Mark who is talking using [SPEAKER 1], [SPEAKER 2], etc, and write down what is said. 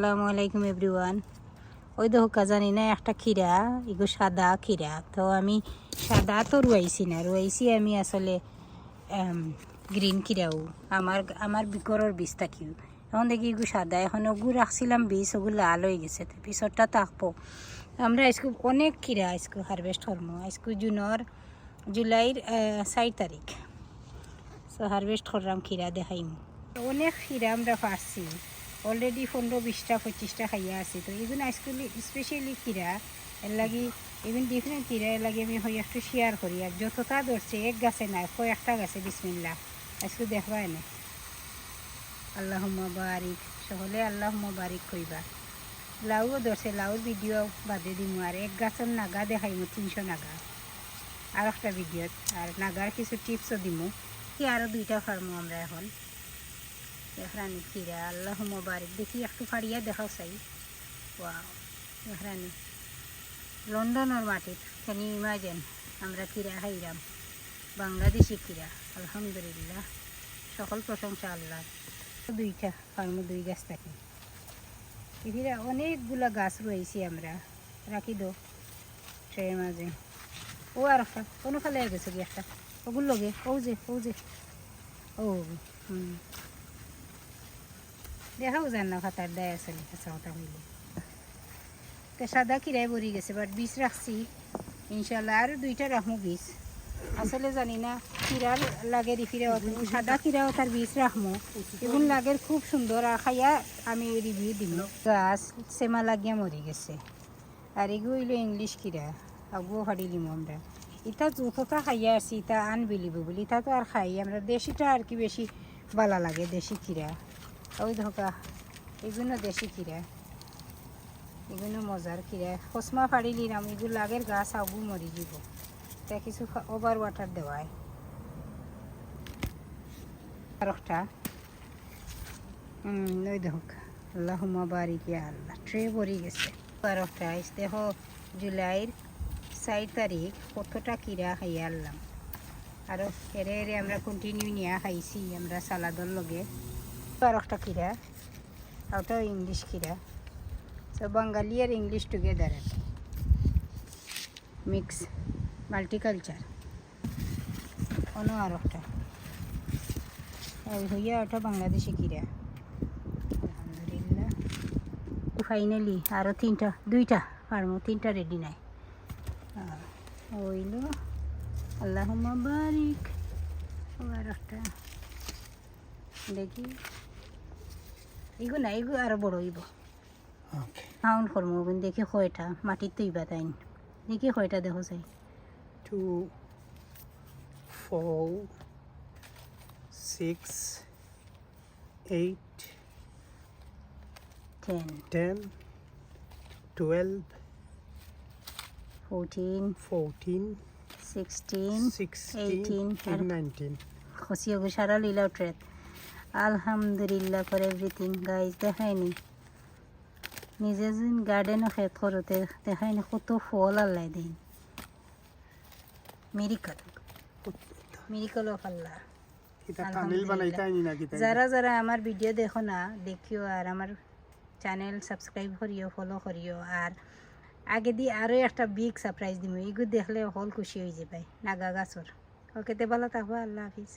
[SPEAKER 1] আসসালামু আলাইকুম এভরিওয়ান। ওই দেখো জানি না একটা খিরা এগো সাদা খিরা তো আমি সাদা তো রুয়াইছি না, রুয়াইছি আমি আসলে গ্রিন খিরাও আমার আমার বিকরর বীজ থাকিও এখন দেখি এগু সাদা, এখন ওগু রাখছিলাম বীজ, ওগু লাল হয়ে গেছে, তো পিছরটা থাকব আমরা আজকে অনেক খিরা আজকে হারভেস্ট করব। আজকে জুনের, জুলাইর চার তারিখ। সো হারভেস্ট করলাম খিরা দেখাইম। অনেক খিরা আমরা পারছি। অলরেডি পনেরো বিশটা, পঁচিশটা খাইয়া আছি। তো এগুলো আজকাল স্পেশালি খিরা এর লাগি এগুলো ডিফারেন্ট খিরা এর লাগে আমি হই একটু শেয়ার করি। আর যতটা ধরছে, এক গাছে নাই কয়েকটা গাছে বিসমিল্লা আজকে দেখবা এনে। আল্লাহ বারিক। সকলে আল্লাহ বারিক কইবা। লাউও ধরছে, লাউর ভিডিও বাদে দিমু। আর এক গাছের নাগা দেখাইমু, তিনশো নাগা। আর একটা ভিডিও আর নাগার কিছু টিপসও দিমু। কি আরও দুইটা ফার্মু আমরা এখন। এখানে খিরা আল্লাহ মোবারক। দেখি, একটু ফাড়িয়া দেখাও চাই। ওয়াও এখানে লন্ডনের মাটিত খানি ইমাজেন, আমরা খিরা খাইরাম বাংলাদেশি খিরা আলহামদুলিল্লাহ। সকল প্রশংসা আল্লাহ দুইটা ফার্ম, দুই গাছ থাকে। এখানে অনেকগুলা গাছ রয়েছি আমরা। রাখি দো ট্রের মাঝে ও আর একটা কোনো ফালে গেছে কি একটা? ওগুলো লগে, ও যে ও যে। ও, হুম। দেখাও যান না খাতার দেয় কাঁচা কথা হইলে। তো সাদা কিরায় ভরি গেছে বাট বীজ রাখছি। ইনশাল্লাহ আর দুইটা রাখব বীজ আসলে জানি না কিরার লাগে ফিরে সাদা কিরাও তার বীজ রাখব এগুলো লাগের খুব সুন্দর আর খাইয়া আমি রিভিউ দিম। গাছ সেমা লাগিয়া মরি গেছে। আর এগুলো ইংলিশ কিরা আগুও দিম আমরা। ইটা যতটা খাইয়া আছি ইটা আনবিলিভেবল ইটা তো আর খাই, আমরা দেশিটা আর কি বেশি বালা লাগে, দেশি কিরা। ওই ধোকা এগুলো দেশি কিরা এগুলো মজার কিরা খসমা ফাড়ি নিলাম, এগুলো আগের গাছ আগু মরি যাব। তা কিছু ওভার ওয়াটার দেওয়ায় আর একটা হুম ওই দেখো আল্লাহ বারিকে আল্লাহ, ট্রে ভরি গেছে। আর একটা দেখো জুলাইয়ের চার তারিখ, কতটা কিরা খাইয়া আনলাম আর এরে এরে আমরা কন্টিনিউ নিয়ে খাইছি, আমরা সালাদর লগে। আর একটা কিরা? ওটাও ইংলিশ কিরা? সো বাঙালি আর ইংলিশ টুগেদার আর মিক্স মাল্টিকালচার অন্য আর একটা হইয়া ওটা বাংলাদেশি কিরা? আলহামদুলিল্লাহ। ফাইনালি আরও তিনটা, দুইটা ফার্মো তিনটা রেডি নাই। হইল আল্লাহ বারিক। আবার একটা দেখি। এগো না এগো আরও বড় হইব. হাউন করব কিন্তু দেখি কয়টা মাটির তুইবা তাই দেখি কয়টা দেখো চাই।
[SPEAKER 2] Two, four, six, eight,
[SPEAKER 1] ten
[SPEAKER 2] ten, twelve,
[SPEAKER 1] fourteen
[SPEAKER 2] fourteen,
[SPEAKER 1] sixteen eighteen,
[SPEAKER 2] and nineteen.
[SPEAKER 1] খসিয়ে গো সারা লীলাও ট্রেড আলহামদুলিল্লাহ ফর এভরিথিং গাইজ দেখায়নি নিজে যেন গার্ডেনও খেত করতে দেখায়নি কত ফল আল্লাহ দিন। Miracle miracle of Allah.
[SPEAKER 2] এটা তামিল
[SPEAKER 1] আলহামদুলিল্লাহ।
[SPEAKER 2] বানাইতাই না কিতা
[SPEAKER 1] যারা যারা আমার ভিডিও দেখো না দেখিও আর আমার চ্যানেল সাবস্ক্রাইব করিও ফলো করিও আর আগে দিয়ে আরও একটা বিগ সারপ্রাইজ দিব এইগুলো দেখলে হল খুশি হয়ে যাবে নাগা গাছর। ওকে তে ভালো থাকব আল্লাহ হাফিজ।